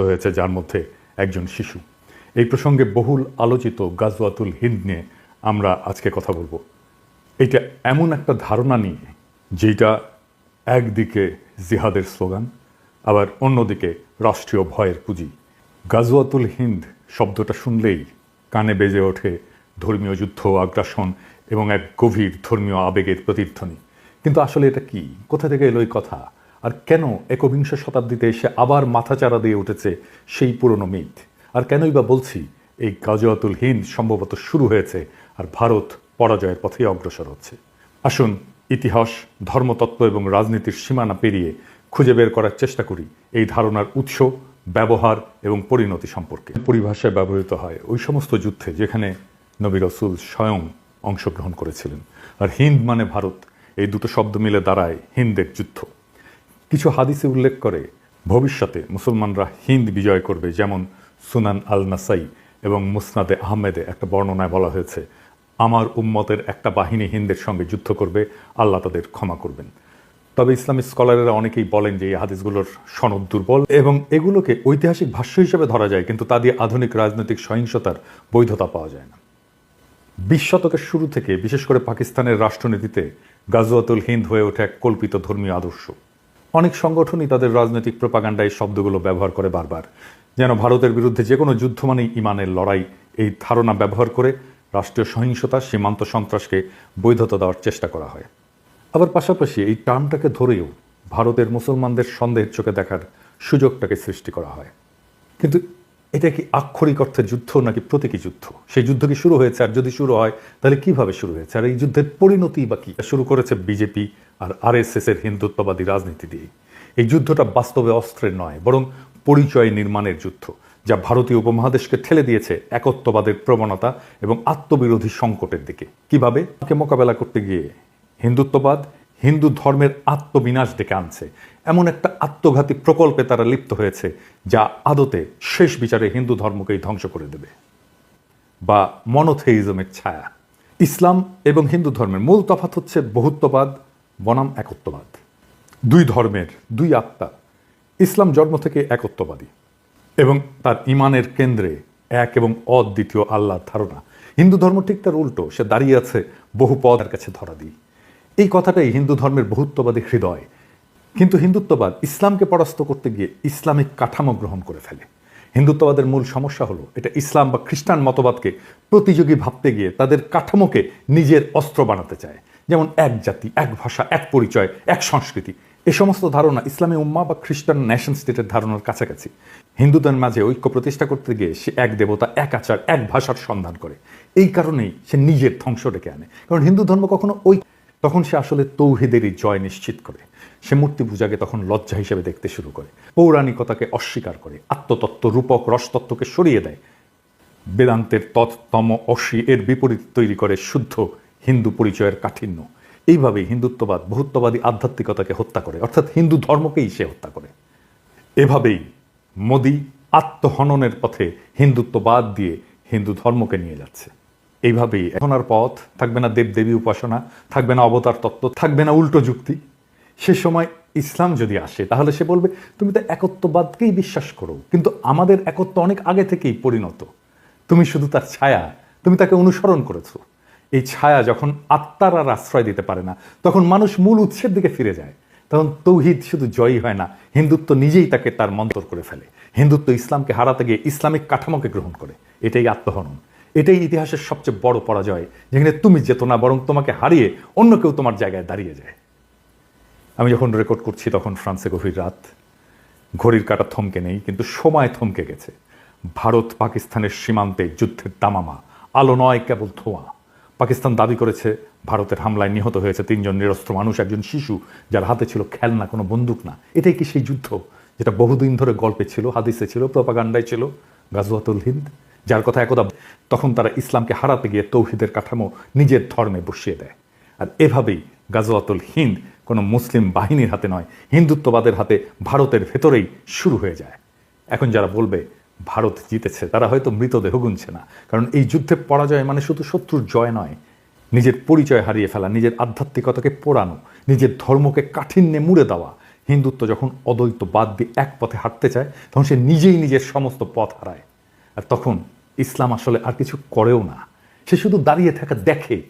হয়েছে, যার মধ্যে একজন শিশু। এই প্রসঙ্গে বহুল আলোচিত গাজওয়াতুল হিন্দ নিয়ে আমরা আজকে কথা বলব। এটা এমন একটা ধারণা নিয়ে যেটা একদিকে জিহাদের স্লোগান, আবার অন্যদিকে রাষ্ট্রীয় ভয়ের পুঁজি। গাজওয়াতুল হিন্দ শব্দটা শুনলেই কানে বেজে ওঠে ধর্মীয় যুদ্ধ, আগ্রাসন এবং এক গভীর ধর্মীয় আবেগের প্রতিধ্বনি। কিন্তু আসলে এটা কি? কোথা থেকে এলো এই কথা? আর কেন একবিংশ শতাব্দীতে এসে আবার মাথাচাড়া দিয়ে উঠেছে সেই পুরনো মিথ? আর কেনই বা বলছি, এই গাজওয়াতুল হিন্দ সম্ভবত শুরু হয়েছে আর ভারত পরাজয়ের পথে অগ্রসর হচ্ছে। আসুন, ইতিহাস, ধর্মতত্ত্ব এবং রাজনীতির সীমানা পেরিয়ে খুঁজে বের করার চেষ্টা করি এই ধারণার উৎস, ব্যবহার এবং পরিণতি সম্পর্কে। পরিভাষায় ব্যবহৃত হয় ওই সমস্ত যুদ্ধে যেখানে নবী রসুল স্বয়ং অংশগ্রহণ করেছিলেন। আর হিন্দ মানে ভারত, এই দুটো শব্দ মিলে দাঁড়ায় হিন্দের যুদ্ধ। কিছু হাদিসে উল্লেখ করে, ভবিষ্যতে মুসলমানরা হিন্দ বিজয় করবে যেমন সুনান আল নাসাই এবং মুসনাদে আহমেদে একটা বর্ণনায় বলা হয়েছে, আমার উম্মতের একটা বাহিনী হিন্দের সঙ্গে যুদ্ধ করবে, আল্লাহ তাদের ক্ষমা করবেন। তবে ইসলামিক স্কলারেরা অনেকেই বলেন যে এই হাদিসগুলোর সনদ দুর্বল এবং এগুলোকে ঐতিহাসিক ভাষ্য হিসেবে ধরা যায়, কিন্তু তা দিয়ে আধুনিক রাজনৈতিক সহিংসতার বৈধতা পাওয়া যায় না। বিশ শতকের শুরু থেকে, বিশেষ করে পাকিস্তানের রাষ্ট্রনীতিতে গাজওয়াতুল হিন্দ হয়ে ওঠে এক কল্পিত ধর্মীয় আদর্শ। অনেক সংগঠনই তাদের রাজনৈতিক প্রপাগান্ডায় শব্দগুলো ব্যবহার করে বারবার। যেন ভারতের বিরুদ্ধে যে কোনো যুদ্ধ মানেই ইমানের লড়াই। এই ধারণা ব্যবহার করে রাষ্ট্রীয় সহিংসতা, সীমান্ত সন্ত্রাসকে বৈধতা দেওয়ার চেষ্টা করা হয়। আবার পাশাপাশি এই টার্মটাকে ধরেও ভারতের মুসলমানদের সন্দেহের চোখে দেখার সুযোগটাকে সৃষ্টি করা হয়। কিন্তু এটা কি আক্ষরিক অর্থে যুদ্ধ নাকি প্রতীকী যুদ্ধ? সেই যুদ্ধ কি শুরু হয়েছে? আর যদি শুরু হয়, তাহলে কীভাবে শুরু হয়েছে? আর এই যুদ্ধের পরিণতি বা কি? শুরু করেছে বিজেপি আর আরএসএস এর হিন্দুত্ববাদী রাজনীতি দিয়ে এই যুদ্ধটা বাস্তবে অস্ত্রের নয়, বরং পরিচয় নির্মাণের যুদ্ধ, যা ভারতীয় উপমহাদেশকে ঠেলে দিয়েছে একত্ববাদের প্রবণতা এবং আত্মবিরোধী সংকটের দিকে। কীভাবে? তাকে মোকাবেলা করতে গিয়ে হিন্দুত্ববাদ, হিন্দু ধর্মের আত্মবিনাশ ডেকে আনছে। এমন একটা আত্মঘাতী প্রকল্পে তারা লিপ্ত হয়েছে, যা আদতে শেষ বিচারে হিন্দু ধর্মকেই ধ্বংস করে দেবে। বা মনোথেইজমের ছায়া। ইসলাম এবং হিন্দু ধর্মের মূল তফাত হচ্ছে বহুত্ববাদ বনাম একত্ববাদ। দুই ধর্মের, দুই আত্মা। ইসলাম জন্ম থেকে একত্ববাদী এবং তার ইমানের কেন্দ্রে এক এবং অদ্বিতীয় আল্লাহর ধারণা। হিন্দু ধর্ম ঠিক তার উল্টো, সে দাঁড়িয়ে আছে বহু পদের কাছে ধরা দিই। এই কথাটাই হিন্দু ধর্মের বহুত্ববাদী হৃদয়। কিন্তু হিন্দুত্ববাদ ইসলামকে পরাস্ত করতে গিয়ে ইসলামিক কাঠামো গ্রহণ করে ফেলে। হিন্দুত্ববাদের মূল সমস্যা হলো, এটা ইসলাম বা খ্রিস্টান মতবাদকে প্রতিযোগী ভাবতে গিয়ে তাদের কাঠামোকে নিজের অস্ত্র বানাতে চায়। যেমন এক জাতি, এক ভাষা, এক পরিচয়, এক সংস্কৃতি। এ সমস্ত ধারণা ইসলামী উম্মা বা খ্রিস্টান ন্যাশন স্টেটের ধারণার কাছাকাছি। হিন্দুদের মাঝে ঐক্য প্রতিষ্ঠা করতে গিয়ে সে এক দেবতা, এক আচার, এক ভাষার সন্ধান করে। এই কারণেই সে নিজের ধ্বংস ডেকে আনে। কারণ হিন্দু ধর্ম কখনো ওই তখন সে আসলে তৌহিদেরই জয় নিশ্চিত করে। সে মূর্তি পূজাকে তখন লজ্জা হিসেবে দেখতে শুরু করে। পৌরাণিকতাকে অস্বীকার করে, আত্মতত্ত্ব রূপক রসতত্ত্বকে সরিয়ে দেয়। বেদান্তের তৎতম অসি এর বিপরীত তৈরি করে শুদ্ধ হিন্দু পরিচয়ের কাঠিন্য। এইভাবেই হিন্দুত্ববাদ, বহুত্ববাদী আধ্যাত্মিকতাকে হত্যা করে। অর্থাৎ হিন্দু ধর্মকেই সে হত্যা করে। এভাবেই মোদি আত্মহননের পথে হিন্দুত্ববাদ দিয়ে হিন্দু ধর্মকে নিয়ে যাচ্ছে। এইভাবেই এখন আর পথ, থাকবে না দেবদেবী উপাসনা, থাকবে না অবতার তত্ত্ব, থাকবে না উল্টো যুক্তি। সে সময় ইসলাম যদি আসে, তাহলে সে বলবে, তুমি তো একত্ববাদকেই বিশ্বাস করো। কিন্তু আমাদের একত্ব অনেক আগে থেকেই পরিণত। তুমি শুধু তার ছায়া, তুমি তাকে অনুসরণ করেছ। এই ছায়া যখন আত্মার আর আশ্রয় দিতে পারে না, তখন মানুষ মূল উৎসের দিকে ফিরে যায়। তখন তৌহিদ শুধু জয়ী হয় না, হিন্দুত্ব নিজেই তাকে তার মন্তর করে ফেলে। হিন্দুত্ব ইসলামকে হারাতে গিয়ে ইসলামিক কাঠামোকে গ্রহণ করে। এটাই আত্মহনন। এটাই ইতিহাসের সবচেয়ে বড় পরাজয়, যেখানে তুমি যেত না, বরং তোমাকে হারিয়ে অন্য কেউ তোমার জায়গায় দাঁড়িয়ে যায়। আমি যখন রেকর্ড করছি, তখন ফ্রান্সে গভীর রাত। ঘড়ির কাটা থমকে নেই, কিন্তু সময় থমকে গেছে। ভারত পাকিস্তানের সীমান্তে যুদ্ধের দামামা আলো নয়, কেবল ধোঁয়া। পাকিস্তান দাবি করেছে, ভারতের হামলায় নিহত হয়েছে তিনজন নিরস্ত্র মানুষ, একজন শিশু যার হাতে ছিল খেলনা, কোনো বন্দুক না। এটাই কি সেই যুদ্ধ যেটা বহুদিন ধরে গল্পে ছিল, হাদিসে ছিল, প্রপাগান্ডায় ছিল? গাজওয়াতুল হিন্দ? যার কথা একদা তখন তারা ইসলামকে হারাতে গিয়ে তৌহিদের কাঠামো নিজের ধর্মে বসিয়ে দেয়। আর এভাবেই গাজওয়াতুল হিন্দ কোনো মুসলিম বাহিনীর হাতে নয়, হিন্দুত্ববাদের হাতে ভারতের ভেতরেই শুরু হয়ে যায়। এখন যারা বলবে ভারত জিতেছে, তারা হয়তো মৃতদেহ গুনছে না। কারণ এই যুদ্ধে পরাজয় মানে শুধু শত্রুর জয় নয়। নিজের পরিচয় হারিয়ে ফেলা, নিজের আধ্যাত্মিকতাকে পোড়ানো, নিজের ধর্মকে কাঠিন্যে মুড়ে দেওয়া। হিন্দুত্ব যখন অদ্বৈত বাদ দিয়ে এক পথে হাঁটতে চায়, তখন সে নিজেই নিজের সমস্ত পথ হারায়। আর তখন ইসলাম আসলে আর কিছু করেও না। সে শুধু দাঁড়িয়ে থাকা দেখে